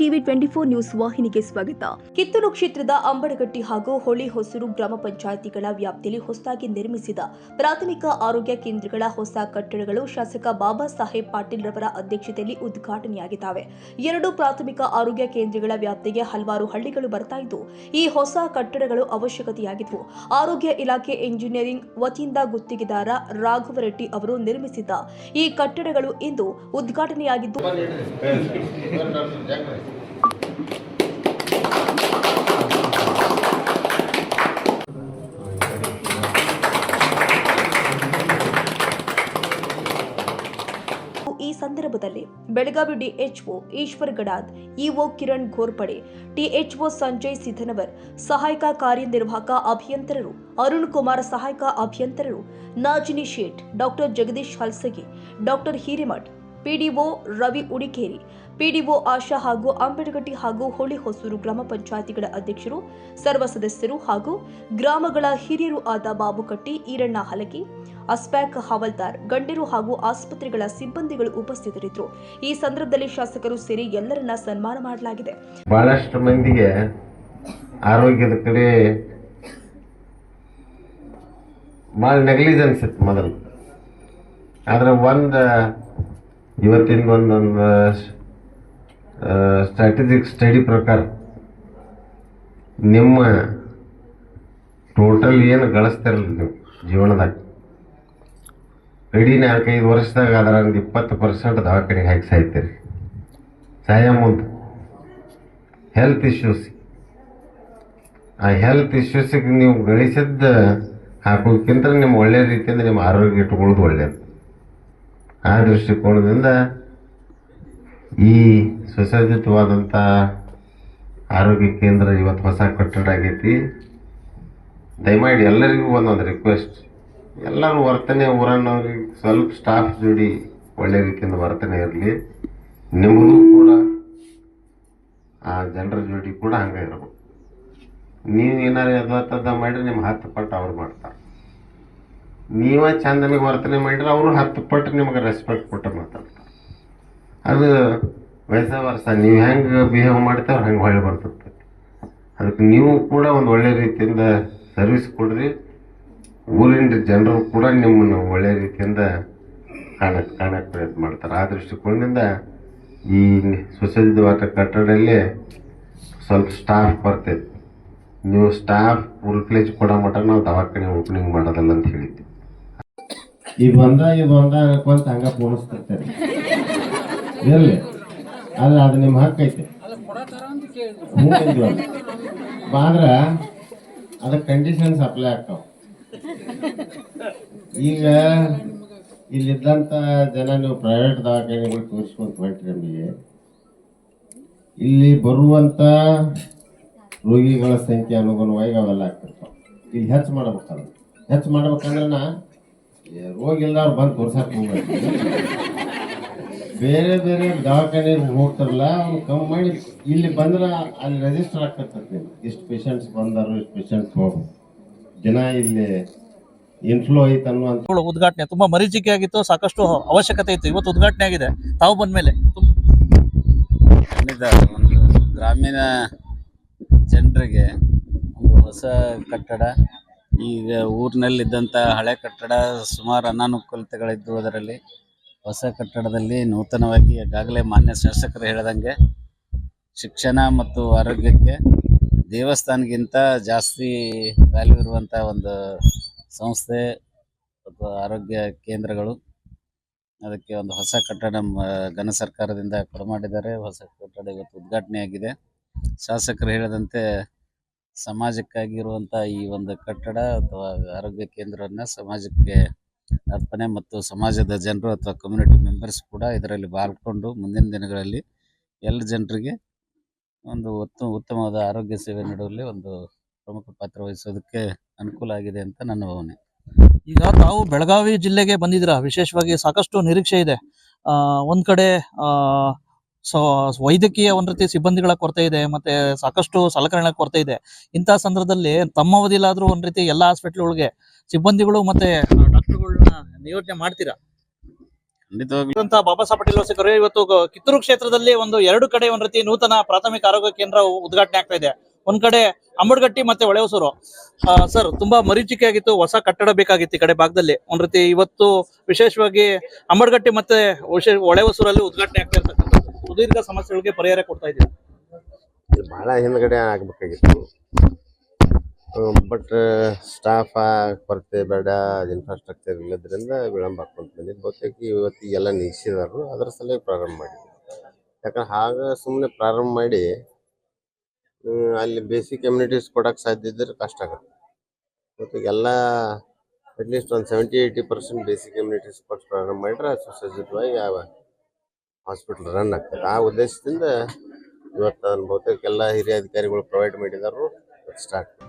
TV twenty four news ವಾಹಿನಿಗೆ ಸ್ವಾಗತ. ಕಿತ್ತೂರು ಕ್ಷೇತ್ರದ ಅಂಬಡಗಟ್ಟಿ ಹಾಗೂ ಹೊಳಿ ಹೊಸೂರು ಗ್ರಾಮ ಪಂಚಾಯಿತಿಗಳ ವ್ಯಾಪ್ತಿಯಲ್ಲಿ ಹೊಸದಾಗಿ ನಿರ್ಮಿಸಿದ ಪ್ರಾಥಮಿಕ ಆರೋಗ್ಯ ಕೇಂದ್ರಗಳ ಹೊಸ ಕಟ್ಟಡಗಳು ಶಾಸಕ ಬಾಬಾ ಸಾಹೇಬ್ ಪಾಟೀಲ್ ರವರ ಅಧ್ಯಕ್ಷತೆಯಲ್ಲಿ ಉದ್ಘಾಟನೆಯಾಗಿದ್ದಾವೆ. ಎರಡು ಪ್ರಾಥಮಿಕ ಆರೋಗ್ಯ ಕೇಂದ್ರಗಳ ವ್ಯಾಪ್ತಿಗೆ ಹಲವಾರು ಹಳ್ಳಿಗಳು ಬರ್ತಾ ಇದ್ದು, ಈ ಹೊಸ ಕಟ್ಟಡಗಳು ಅವಶ್ಯಕತೆಯಾಗಿದ್ವು. ಆರೋಗ್ಯ ಇಲಾಖೆ ಎಂಜಿನಿಯರಿಂಗ್ ವತಿಯಿಂದ ಗುತ್ತಿಗೆದಾರ ರಾಘವರೆಡ್ಡಿ ಅವರು ನಿರ್ಮಿಸಿದ್ದ ಈ ಕಟ್ಟಡಗಳು ಇಂದು ಉದ್ಘಾಟನೆಯಾಗಿದ್ದು ಈ ಸಂದರ್ಭದಲ್ಲಿ Belagavi DHO Eshwar Gadad EO Kiran Ghorpade, THO Sanjay Sidhanavar, ಸಹಾಯಕ ಕಾರ್ಯನಿರ್ವಾಹಕ ಅಭಿಯಂತರರು, ಅರುಣ್ ಕುಮಾರ್ ಸಹಾಯಕ ಅಭಿಯಂತರರು, Najini Shet, doctor Jagadish Halsagi, doctor Hiremath PDO Ravi Udikeri, PDO Asha ಹಾಗೂ ಅಂಬೇಡಗಟ್ಟಿ ಹಾಗೂ ಹೋಳಿ ಹೊಸೂರು ಗ್ರಾಮ ಪಂಚಾಯಿತಿಗಳ ಅಧ್ಯಕ್ಷರು, ಸರ್ವ ಸದಸ್ಯರು ಹಾಗೂ ಗ್ರಾಮಗಳ ಹಿರಿಯರು ಆದ ಬಾಬುಕಟ್ಟಿ, ಈರಣ್ಣ ಹಲಕಿ ಅಸ್ಪ್ಯಾಕ್ ಹವಲ್ದಾರ್, ಗಂಡಿರು ಹಾಗೂ ಆಸ್ಪತ್ರೆಗಳ ಸಿಬ್ಬಂದಿಗಳು ಉಪಸ್ಥಿತರಿದ್ದರು. ಈ ಸಂದರ್ಭದಲ್ಲಿ ಶಾಸಕರು ಸೇರಿ ಎಲ್ಲರನ್ನ ಸನ್ಮಾನ ಮಾಡಲಾಗಿದೆ. ಬಹಳಷ್ಟು ಮಂದಿಗೆ ಆರೋಗ್ಯದ ಕಡೆ ನೆಗ್ಲಿಜೆನ್ಸ್ ಇತ್ತು ಮೊದಲು. ಆದ್ರೆ ಒಂದು ಇವತ್ತಿನ ಒಂದೊಂದು ಸ್ಟ್ರಾಟಜಿಕ್ ಸ್ಟಡಿ ಪ್ರಕಾರ ನಿಮ್ಮ ಟೋಟಲ್ ಏನು ಗಳಿಸ್ತಿರಲ್ಲ ನೀವು ಜೀವನದಾಗ? ಇಡೀ ನಾಲ್ಕೈದು ವರ್ಷದಾಗ ಅದರ ಒಂದು ಇಪ್ಪತ್ತು ಪರ್ಸೆಂಟ್ ದವಾಖಾನೆ ಹಾಕಿ ಸಾಯ್ತೀರಿ. ಸಾಯ ಮುಂದೆ. ಹೆಲ್ತ್ ಇಶ್ಯೂಸ್ ಆ ಹೆಲ್ತ್ ಇಶ್ಯೂಸಿಗೆ ನೀವು ಗಳಿಸಿದ್ದ ಹಾಕೋಕ್ಕಿಂತ ನಿಮ್ಮ ಒಳ್ಳೆಯ ರೀತಿಯಿಂದ ನಿಮ್ಮ ಆರೋಗ್ಯ ಇಟ್ಕೊಳ್ಳೋದು ಒಳ್ಳೆಯದು ಆ ದೃಷ್ಟಿಕೋನದಿಂದ ಈ ಸುಸಜ್ಜಿತವಾದಂಥ ಆರೋಗ್ಯ ಕೇಂದ್ರ ಇವತ್ತು ಹೊಸ ಕಟ್ಟಡ ಆಗೈತಿ. ದಯಮಾಡಿ ಎಲ್ಲರಿಗೂ ಒಂದೊಂದು ರಿಕ್ವೆಸ್ಟ್ ಎಲ್ಲರೂ ವರ್ತನೆ, ಊರನ್ನವ್ರಿಗೆ ಸ್ವಲ್ಪ ಸ್ಟಾಫ್ ಜೋಡಿ ಒಳ್ಳೆ ರೀತಿಯಿಂದ ವರ್ತನೆ ಇರಲಿ. ನಿಮಗೂ ಕೂಡ ಆ ಜನರ ಜೋಡಿ ಕೂಡ ಹಂಗೆ ಇರಬೇಕು. ನೀವು ಏನಾರು ಯಥಾತಥ ಮಾಡಿರಿ ನಿಮ್ಮ ಹತ್ತು ಪಟ್ಟು ಅವ್ರು ಮಾಡ್ತಾರೆ. ನೀವ ಚಂದನಿಗೆ ವರ್ತನೆ ಮಾಡಿದ್ರೆ ಅವರು ಹತ್ತು ಪಟ್ಟು ನಿಮಗೆ ರೆಸ್ಪೆಕ್ಟ್ ಕೊಟ್ಟು ಮಾತಾಡ್ತಾರೆ ಅದು ವಯಸ್ಸ ವರ್ಷ ನೀವು ಹೆಂಗೆ ಬಿಹೇವ್ ಮಾಡ್ತೇವೆ ಹಂಗೆ ಹೊಳ್ಳಿ ಬರ್ತದೆ. ಅದಕ್ಕೆ ನೀವು ಕೂಡ ಒಂದು ಒಳ್ಳೆ ರೀತಿಯಿಂದ ಸರ್ವಿಸ್ ಕೊಡ್ರಿ. ಊರಿನ ಜನರು ಕೂಡ ನಿಮ್ಮನ್ನು ಒಳ್ಳೆ ರೀತಿಯಿಂದ ಕಾಣಕ್ಕೆ ಕಾಣಕ್ಕೆ ಪ್ರಯತ್ನ ಮಾಡ್ತಾರೆ. ಆ ದೃಷ್ಟಿಕೋನದಿಂದ ಈ ಸುಸಜ್ಜಿತವಾದ ಕಟ್ಟಡದಲ್ಲಿ ಸ್ವಲ್ಪ ಸ್ಟಾಫ್ ಬರ್ತೈತಿ. ನೀವು ಸ್ಟಾಫ್ ಫುಲ್ ಫ್ಲೇಜ್ ಕೊಡೋ ಮಟ್ಟ ನಾವು ದವಾಖಾನೆ ಓಪನಿಂಗ್ ಮಾಡೋದಲ್ಲ ಅಂತ ಹೇಳಿದ್ವಿ. ಇದು ಬಂದ, ಈ ಬಂದ ಅನ್ಕೊಂತ ಹಂಗ ಪೋಣಿಸ್ತಿರ್ತಾರೆ. ಇರಲಿ. ಅಲ್ಲ ಅದು ನಿಮ್ಮ ಹಕ್ಕು ಐತೆ. ಆದ್ರ ಅದಕ್ಕೆ ಕಂಡೀಷನ್ಸ್ ಅಪ್ಲೈ ಆಗ್ತಾವ. ಈಗ ಇಲ್ಲಿದ್ದಂಥ ಜನ ನೀವು ಪ್ರೈವೇಟ್ ದವಾಖಾನೆಗಳು ತೋರಿಸ್ಕೊಂತ ಹೊಂಟ್ರಿ ನಮಗೆ. ಇಲ್ಲಿ ಬರುವಂಥ ರೋಗಿಗಳ ಸಂಖ್ಯೆ ಅನುಗುಣವಾಗಿ ಅವೆಲ್ಲ ಆಗ್ತಿರ್ತಾವ. ಇಲ್ಲಿ ಹೆಚ್ಚು ಮಾಡ್ಬೇಕಲ್ಲ. ಹೆಚ್ಚು ಮಾಡ್ಬೇಕಂದ್ರೆ ನಾ ರೋಗ ಇಲ್ದವ್ರು ಬಂದು ತೋರ್ಸಕ್ ಹೋಗ್ಬೇಕು ಬೇರೆ ಬೇರೆ ದವಾಖಾನೆಗೆ ಹೋಗ್ತಾರಲ್ಲ ಅವ್ನು ಕಮ್ಮಿ ಮಾಡಿ ಇಲ್ಲಿ ಬಂದ್ರೆ ಅಲ್ಲಿ ರಿಜಿಸ್ಟರ್ ಆಗ್ತಿರ್ತದೆ ಇಷ್ಟು ಪೇಷಂಟ್ಸ್ ಬಂದರು ಇಷ್ಟು ಪೇಷಂಟ್ಸ್ ಹೋಗ್ಬೇಕು ದಿನ ಇಲ್ಲಿ ಇನ್ಫ್ಲೋ ಐತೆ ಅನ್ನುವಂಥ ಉದ್ಘಾಟನೆ ತುಂಬಾ ಮರೀಚಿಕೆ ಆಗಿತ್ತು ಸಾಕಷ್ಟು ಅವಶ್ಯಕತೆ ಇತ್ತು. ಇವತ್ತು ಉದ್ಘಾಟನೆ ಆಗಿದೆ. ತಾವು ಬಂದ ಮೇಲೆ. ಒಂದು ಗ್ರಾಮೀಣ ಜನರಿಗೆ ಒಂದು ಹೊಸ ಕಟ್ಟಡ ಈಗ ಊರಿನಲ್ಲಿದ್ದಂಥ ಹಳೆ ಕಟ್ಟಡ ಸುಮಾರು ಅನಾನುಕೂಲತೆಗಳಿದ್ದು ಅದರಲ್ಲಿ. ಹೊಸ ಕಟ್ಟಡದಲ್ಲಿ ನೂತನವಾಗಿ ಈಗಾಗಲೇ ಮಾನ್ಯ ಶಾಸಕರು ಹೇಳ್ದಂಗೆ ಶಿಕ್ಷಣ ಮತ್ತು ಆರೋಗ್ಯಕ್ಕೆ ದೇವಸ್ಥಾನಗಿಂತ ಜಾಸ್ತಿ ವ್ಯಾಲ್ಯೂ ಇರುವಂಥ ಒಂದು ಸಂಸ್ಥೆ ಅಥವಾ ಆರೋಗ್ಯ ಕೇಂದ್ರಗಳು. ಅದಕ್ಕೆ ಒಂದು ಹೊಸ ಕಟ್ಟಡ ಘನ ಸರ್ಕಾರದಿಂದ ಕೊಡಮಾಡಿದ್ದಾರೆ. ಹೊಸ ಕಟ್ಟಡ ಇವತ್ತು ಉದ್ಘಾಟನೆಯಾಗಿದೆ. ಶಾಸಕರು ಹೇಳಿದಂತೆ ಸಮಾಜಕ್ಕಾಗಿರುವಂಥ ಈ ಒಂದು ಕಟ್ಟಡ ಅಥವಾ ಆರೋಗ್ಯ ಕೇಂದ್ರವನ್ನು ಸಮಾಜಕ್ಕೆ ಅರ್ಪಣೆ ಮತ್ತು ಸಮಾಜದ ಜನರು ಅಥವಾ ಕಮ್ಯುನಿಟಿ ಮೆಂಬರ್ಸ್ ಕೂಡ ಇದರಲ್ಲಿ ಪಾಲ್ಗೊಂಡು ಮುಂದಿನ ದಿನಗಳಲ್ಲಿ ಎಲ್ಲ ಜನರಿಗೆ ಒಂದು ಉತ್ತಮ ಉತ್ತಮವಾದ ಆರೋಗ್ಯ ಸೇವೆ ನೀಡುವಲ್ಲಿ ಒಂದು ಪ್ರಮುಖ ಪಾತ್ರ ವಹಿಸೋದಕ್ಕೆ ಅನುಕೂಲ ಆಗಿದೆ ಅಂತ ನನ್ನ ಭಾವನೆ. ಈಗ ತಾವು ಬೆಳಗಾವಿ ಜಿಲ್ಲೆಗೆ ಬಂದಿದ್ದೀರಾ? ವಿಶೇಷವಾಗಿ ಸಾಕಷ್ಟು ನಿರೀಕ್ಷೆ ಇದೆ. ಒಂದ್ ಕಡೆ ಸೊ ವೈದ್ಯಕೀಯ ಒಂದ್ ರೀತಿ ಸಿಬ್ಬಂದಿಗಳ ಕೊರತೆ ಇದೆ ಮತ್ತೆ ಸಾಕಷ್ಟು ಸಲಕರಣೆಗಳ ಕೊರತೆ ಇದೆ. ಇಂತಹ ಸಂದರ್ಭದಲ್ಲಿ ತಮ್ಮ ಅವಧಿಲಾದ್ರೂ ಒಂದ್ ರೀತಿ ಎಲ್ಲಾ ಹಾಸ್ಪಿಟ್ಲ್ಗಳಿಗೆ ಸಿಬ್ಬಂದಿಗಳು ಮತ್ತೆ ಡಾಕ್ಟರ್ಗಳನ್ನ ನಿಯೋಜನೆ ಮಾಡ್ತೀರಾ? ಬಾಬಾ ಸಾಹೇಬ್ ಪಟೇಲ್ ಇವತ್ತು ಕಿತ್ತೂರು ಕ್ಷೇತ್ರದಲ್ಲಿ ಒಂದು ಎರಡು ಕಡೆ ಒಂದ್ ರೀತಿ ನೂತನ ಪ್ರಾಥಮಿಕ ಆರೋಗ್ಯ ಕೇಂದ್ರ ಉದ್ಘಾಟನೆ ಆಗ್ತಾ ಇದೆ. ಒಂದ್ ಕಡೆ ಅಂಬಡ್ಗಟ್ಟಿ ಮತ್ತೆ ಹೊಳೆಹೊಸೂರು. ಸರ್ ತುಂಬಾ ಮರೀಚಿಕೆ ಆಗಿತ್ತು ಹೊಸ ಕಟ್ಟಡ ಬೇಕಾಗಿತ್ತು ಈ ಕಡೆ ಭಾಗದಲ್ಲಿ. ಒಂದ್ ರೀತಿ ಇವತ್ತು ವಿಶೇಷವಾಗಿ ಅಂಬಡ್ಗಟ್ಟಿ ಮತ್ತೆ ಹೊಳೆಹೊಸೂರಲ್ಲಿ ಉದ್ಘಾಟನೆ ಆಗ್ತಾ ಇರ್ತಕ್ಕಂಥದ್ದು ಸುದೀರ್ಘ ಸಮಸ್ಯೆಗಳಿಗೆ ಪರಿಹಾರ ಕೊಡ್ತಾ ಇದ್ದೀವಿ. ಇದು ಭಾಳ ಹಿಂದ್ಗಡೆ ಆಗ್ಬೇಕಾಗಿತ್ತು. ಬಟ್ ಸ್ಟಾಫ್ ಕೊರತೆ ಬೇಡ ಇನ್ಫ್ರಾಸ್ಟ್ರಕ್ಚರ್ ಇಲ್ಲದ್ರಿಂದ ವಿಳಂಬ ಆಕೊಂತ ಬಂದಿದ್ದು. ಬಹುತೇಕ ಇವತ್ತಿಗೆಲ್ಲ ನಿಲ್ಲಿಸಿದಾರು ಅದರ ಸಲುವಾಗಿ ಪ್ರಾರಂಭ ಮಾಡಿದ್ರು. ಯಾಕಂದ್ರೆ ಹಾಗೆ ಸುಮ್ಮನೆ ಪ್ರಾರಂಭ ಮಾಡಿ ಅಲ್ಲಿ ಬೇಸಿಕ್ ಕಮ್ಯುನಿಟೀಸ್ ಕೊಡಕ್ಕೆ ಸಾಧ್ಯ ಇದ್ದರೆ ಕಷ್ಟ ಆಗುತ್ತೆ. ಮತ್ತು ಎಲ್ಲ ಅಟ್ಲೀಸ್ಟ್ ಒಂದು seventy eighty percent basic communities ಕೊಟ್ಟು ಪ್ರಾರಂಭ ಮಾಡಿದ್ರೆ ಸುಸಜ್ಜಿತವಾಗಿ ಯಾವ ಹಾಸ್ಪಿಟ್ಲ್ ರನ್ ಆಗ್ತದೆ. ಆ ಉದ್ದೇಶದಿಂದ ಇವತ್ತು ಬಹುತೇಕ ಎಲ್ಲ ಹಿರಿಯ ಅಧಿಕಾರಿಗಳು ಪ್ರೊವೈಡ್ ಮಾಡಿದರು.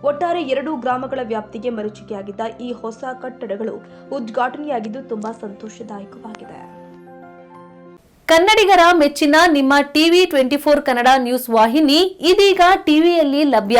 ಒಟ್ಟಾರೆ ಎರಡು ಗ್ರಾಮಗಳ ವ್ಯಾಪ್ತಿಗೆ ಮರುಚಿಕೆಯಾಗಿದ್ದ ಈ ಹೊಸ ಕಟ್ಟಡಗಳು ಉದ್ಘಾಟನೆಯಾಗಿದ್ದು ತುಂಬಾ ಸಂತೋಷದಾಯಕವಾಗಿದೆ. ಕನ್ನಡಿಗರ ಮೆಚ್ಚಿನ ನಿಮ್ಮ TV twenty four Kannada news ವಾಹಿನಿ ಇದೀಗ ಟಿವಿಯಲ್ಲಿ ಲಭ್ಯ.